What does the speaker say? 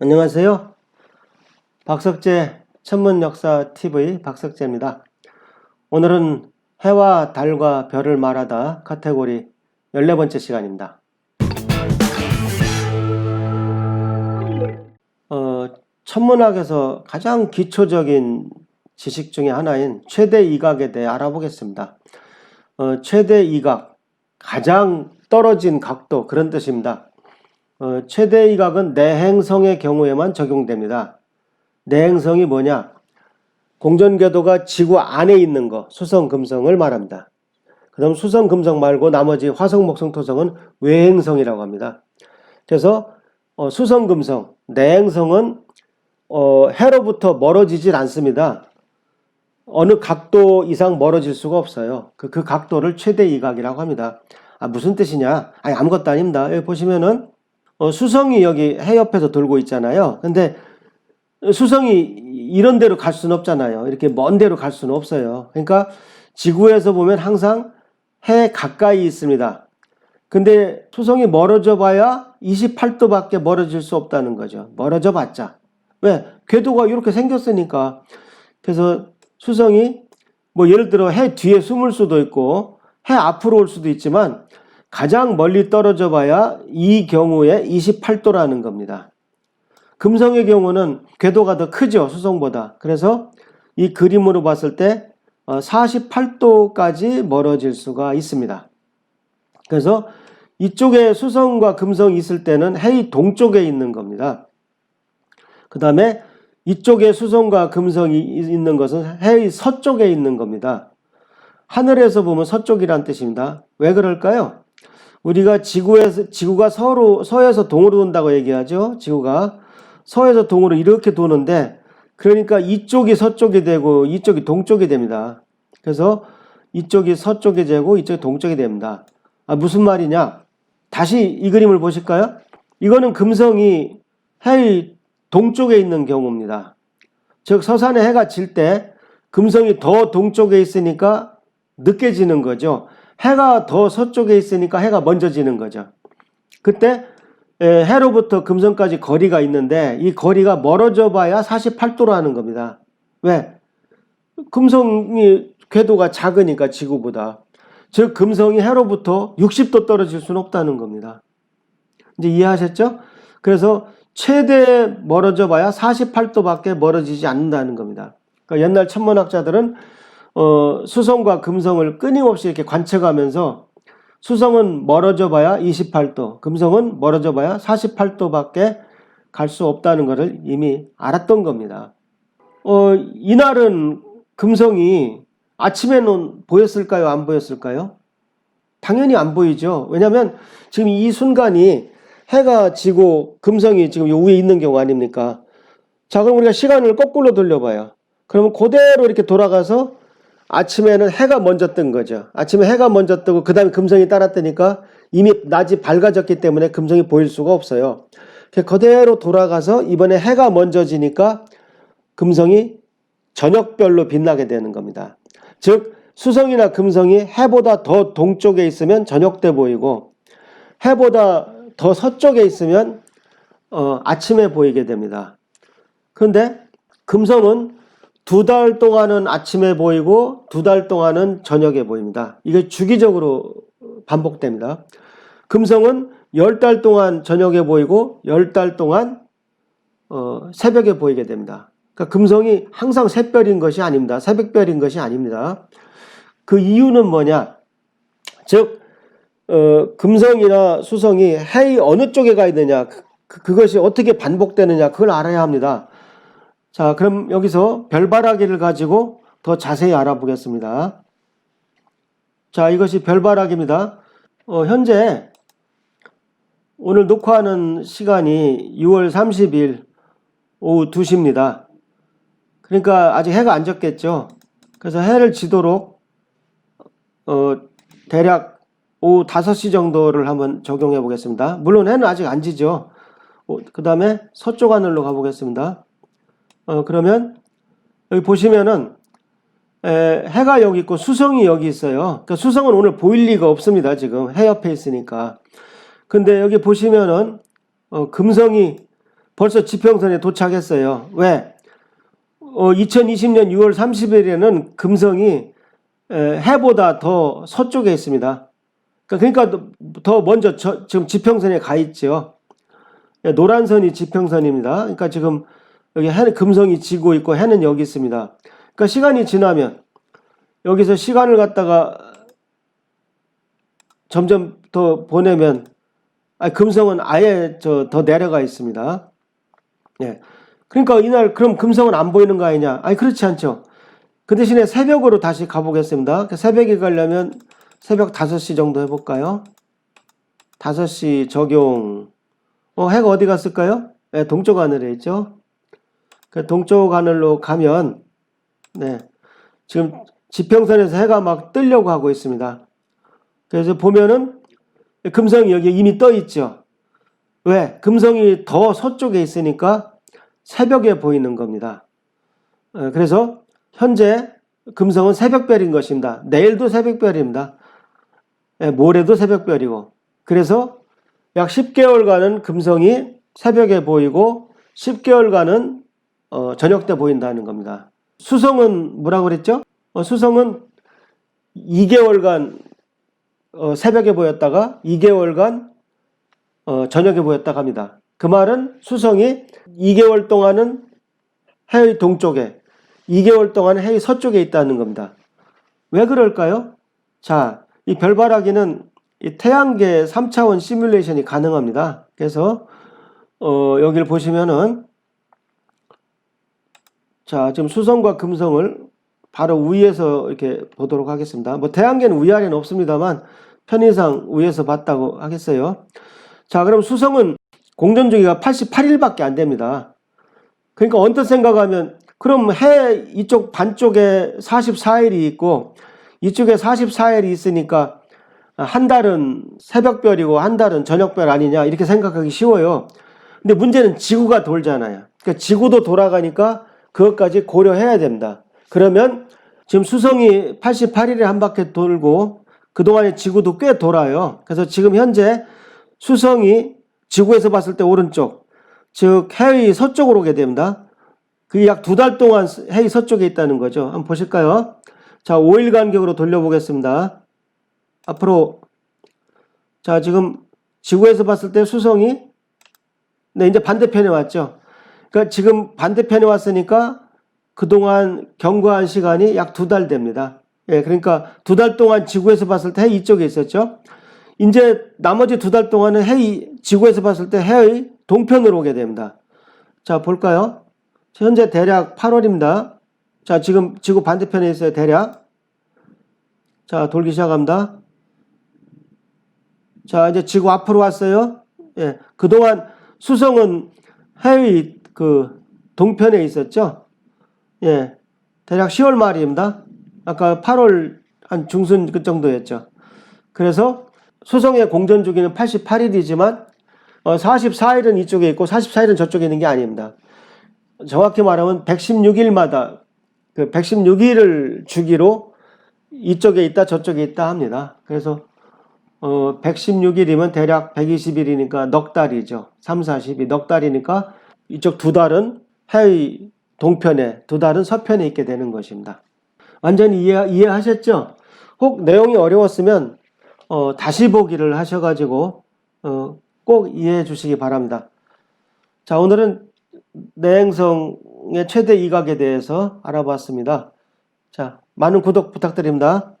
안녕하세요. 박석재 천문 역사 TV 박석재입니다. 오늘은 해와 달과 별을 말하다 카테고리 14번째 시간입니다. 어, 천문학에서 가장 기초적인 지식 중에 하나인 최대 이각에 대해 알아보겠습니다. 어, 최대 이각, 가장 떨어진 각도 그런 뜻입니다. 어, 최대 이각은 내행성의 경우에만 적용됩니다. 내행성이 뭐냐? 공전궤도가 지구 안에 있는 거, 수성, 금성을 말합니다. 그 다음 수성, 금성 말고 나머지 화성, 목성, 토성은 외행성이라고 합니다. 그래서 어, 수성, 금성, 내행성은 어, 해로부터 멀어지질 않습니다. 어느 각도 이상 멀어질 수가 없어요. 그, 그 각도를 최대 이각이라고 합니다. 아, 무슨 뜻이냐? 아니, 아무것도 아닙니다. 여기 보시면은 어, 수성이 여기 해 옆에서 돌고 있잖아요. 근데 수성이 이런 데로 갈 수는 없잖아요. 이렇게 먼 데로 갈 수는 없어요. 그러니까 지구에서 보면 항상 해 가까이 있습니다. 근데 수성이 멀어져 봐야 28도밖에 멀어질 수 없다는 거죠. 멀어져 봤자. 왜? 궤도가 이렇게 생겼으니까. 그래서 수성이 뭐 예를 들어 해 뒤에 숨을 수도 있고 해 앞으로 올 수도 있지만 가장 멀리 떨어져 봐야 이 경우에 28도라는 겁니다. 금성의 경우는 궤도가 더 크죠, 수성보다. 그래서 이 그림으로 봤을 때 48도까지 멀어질 수가 있습니다. 그래서 이쪽에 수성과 금성이 있을 때는 해의 동쪽에 있는 겁니다. 그 다음에 이쪽에 수성과 금성이 있는 것은 해의 서쪽에 있는 겁니다. 하늘에서 보면 서쪽이란 뜻입니다. 왜 그럴까요? 우리가 지구에서 지구가 서로 서에서 동으로 돈다고 얘기하죠. 지구가 서에서 동으로 이렇게 도는데 그러니까 이쪽이 서쪽이 되고 이쪽이 동쪽이 됩니다. 그래서 이쪽이 서쪽이 되고 이쪽이 동쪽이 됩니다. 아, 무슨 말이냐? 다시 이 그림을 보실까요? 이거는 금성이 해의 동쪽에 있는 경우입니다. 즉 서산에 해가 질 때 금성이 더 동쪽에 있으니까 늦게 지는 거죠. 해가 더 서쪽에 있으니까 해가 먼저 지는 거죠. 그때 해로부터 금성까지 거리가 있는데 이 거리가 멀어져 봐야 48도라는 겁니다. 왜? 금성이 궤도가 작으니까 지구보다. 즉 금성이 해로부터 60도 떨어질 수는 없다는 겁니다. 이제 이해하셨죠? 그래서 최대 멀어져 봐야 48도밖에 멀어지지 않는다는 겁니다. 그러니까 옛날 천문학자들은 어, 수성과 금성을 끊임없이 이렇게 관측하면서 수성은 멀어져 봐야 28도, 금성은 멀어져 봐야 48도밖에 갈 수 없다는 것을 이미 알았던 겁니다. 어, 이날은 금성이 아침에는 보였을까요? 안 보였을까요? 당연히 안 보이죠. 왜냐하면 지금 이 순간이 해가 지고 금성이 지금 요 위에 있는 경우 아닙니까? 자, 그럼 우리가 시간을 거꾸로 돌려봐요. 그러면 그대로 이렇게 돌아가서 아침에는 해가 먼저 뜬 거죠. 아침에 해가 먼저 뜨고 그 다음에 금성이 따라 뜨니까 이미 낮이 밝아졌기 때문에 금성이 보일 수가 없어요. 그대로 돌아가서 이번에 해가 먼저 지니까 금성이 저녁별로 빛나게 되는 겁니다. 즉 수성이나 금성이 해보다 더 동쪽에 있으면 저녁 때 보이고 해보다 더 서쪽에 있으면 어, 아침에 보이게 됩니다. 그런데 금성은 두 달 동안은 아침에 보이고 두 달 동안은 저녁에 보입니다. 이게 주기적으로 반복됩니다. 금성은 열달 동안 저녁에 보이고 열달 동안 어, 새벽에 보이게 됩니다. 그러니까 금성이 항상 새별인 것이 아닙니다. 새벽별인 것이 아닙니다. 그 이유는 뭐냐? 즉 어, 금성이나 수성이 해의 어느 쪽에 가 있느냐, 그, 그것이 어떻게 반복되느냐, 그걸 알아야 합니다. 자, 그럼 여기서 별바라기를 가지고 더 자세히 알아보겠습니다. 자, 이것이 별바라기입니다. 어, 현재 오늘 녹화하는 시간이 6월 30일 오후 2시입니다. 그러니까 아직 해가 안 졌겠죠. 그래서 해를 지도록 어, 대략 오후 5시 정도를 한번 적용해 보겠습니다. 물론 해는 아직 안 지죠. 어, 그 다음에 서쪽 하늘로 가보겠습니다. 어, 그러면 여기 보시면은 에, 해가 여기 있고 수성이 여기 있어요. 그러니까 수성은 오늘 보일 리가 없습니다. 지금 해 옆에 있으니까. 근데 여기 보시면은 어, 금성이 벌써 지평선에 도착했어요. 왜? 어, 2020년 6월 30일에는 금성이 에, 해보다 더 서쪽에 있습니다. 그러니까 더- 더 먼저 저- 지금 지평선에 가 있죠. 예, 노란 선이 지평선입니다. 그러니까 지금 여기 해, 금성이 지고 있고 해는 여기 있습니다. 그러니까 시간이 지나면 여기서 시간을 갖다가 점점 더 보내면 아, 금성은 아예 저 더 내려가 있습니다. 예. 그러니까 이날 그럼 금성은 안 보이는 거 아니냐? 아니 그렇지 않죠. 그 대신에 새벽으로 다시 가보겠습니다. 그 새벽에 가려면 새벽 5시 정도 해볼까요? 5시 적용. 어, 해가 어디 갔을까요? 네, 동쪽 하늘에 있죠. 그 동쪽 하늘로 가면, 네. 지금 지평선에서 해가 막 뜨려고 하고 있습니다. 그래서 보면은 금성이 여기 이미 떠 있죠. 왜? 금성이 더 서쪽에 있으니까 새벽에 보이는 겁니다. 어, 그래서 현재 금성은 새벽별인 것입니다. 내일도 새벽별입니다. 예, 모레도 새벽별이고. 그래서 약 10개월간은 금성이 새벽에 보이고 10개월간은 어, 저녁 때 보인다는 겁니다. 수성은 뭐라고 그랬죠? 어, 수성은 2개월간 어, 새벽에 보였다가 2개월간 어, 저녁에 보였다고 합니다. 그 말은 수성이 2개월 동안은 해의 동쪽에, 2개월 동안 해의 서쪽에 있다는 겁니다. 왜 그럴까요? 자, 이 별바라기는 이 태양계 3차원 시뮬레이션이 가능합니다. 그래서 어, 여기를 보시면은 자, 지금 수성과 금성을 바로 위에서 이렇게 보도록 하겠습니다. 뭐 태양계는 위아래는 없습니다만 편의상 위에서 봤다고 하겠어요. 자, 그럼 수성은 공전 주기가 88일밖에 안 됩니다. 그러니까 언뜻 생각하면 그럼 해 이쪽 반쪽에 44일이 있고 이쪽에 44일이 있으니까 한 달은 새벽별이고 한 달은 저녁별 아니냐 이렇게 생각하기 쉬워요. 근데 문제는 지구가 돌잖아요. 그러니까 지구도 돌아가니까 그것까지 고려해야 됩니다. 그러면 지금 수성이 88일에 한 바퀴 돌고 그동안에 지구도 꽤 돌아요. 그래서 지금 현재 수성이 지구에서 봤을 때 오른쪽, 즉 해의 서쪽으로 오게 됩니다. 그게 약두 달 동안 해의 서쪽에 있다는 거죠. 한번 보실까요? 자, 5일 간격으로 돌려보겠습니다. 앞으로 자, 지금 지구에서 봤을 때 수성이 네, 이제 반대편에 왔죠. 그러니까 지금 반대편에 왔으니까 그동안 경과한 시간이 약 두 달 됩니다. 예, 그러니까 두 달 동안 지구에서 봤을 때 해 이쪽에 있었죠. 이제 나머지 두 달 동안은 해 지구에서 봤을 때 해의 동편으로 오게 됩니다. 자, 볼까요? 현재 대략 8월입니다. 자, 지금 지구 반대편에 있어요, 대략. 자, 돌기 시작합니다. 자, 이제 지구 앞으로 왔어요. 예, 그동안 수성은 해의 그 동편에 있었죠. 예, 대략 10월 말입니다. 아까 8월 한 중순 그 정도였죠. 그래서 수성의 공전 주기는 88일이지만 어, 44일은 이쪽에 있고 44일은 저쪽에 있는 게 아닙니다. 정확히 말하면 116일마다 그 116일을 주기로 이쪽에 있다 저쪽에 있다 합니다. 그래서 어, 116일이면 대략 120일이니까 넉 달이죠. 3, 40이 넉 달이니까 이쪽 두 달은 해의 동편에, 두 달은 서편에 있게 되는 것입니다. 완전히 이해, 이해하셨죠? 혹 내용이 어려웠으면 어, 다시 보기를 하셔가지고 어, 꼭 이해해 주시기 바랍니다. 자, 오늘은 내행성의 최대 이각에 대해서 알아봤습니다. 자, 많은 구독 부탁드립니다.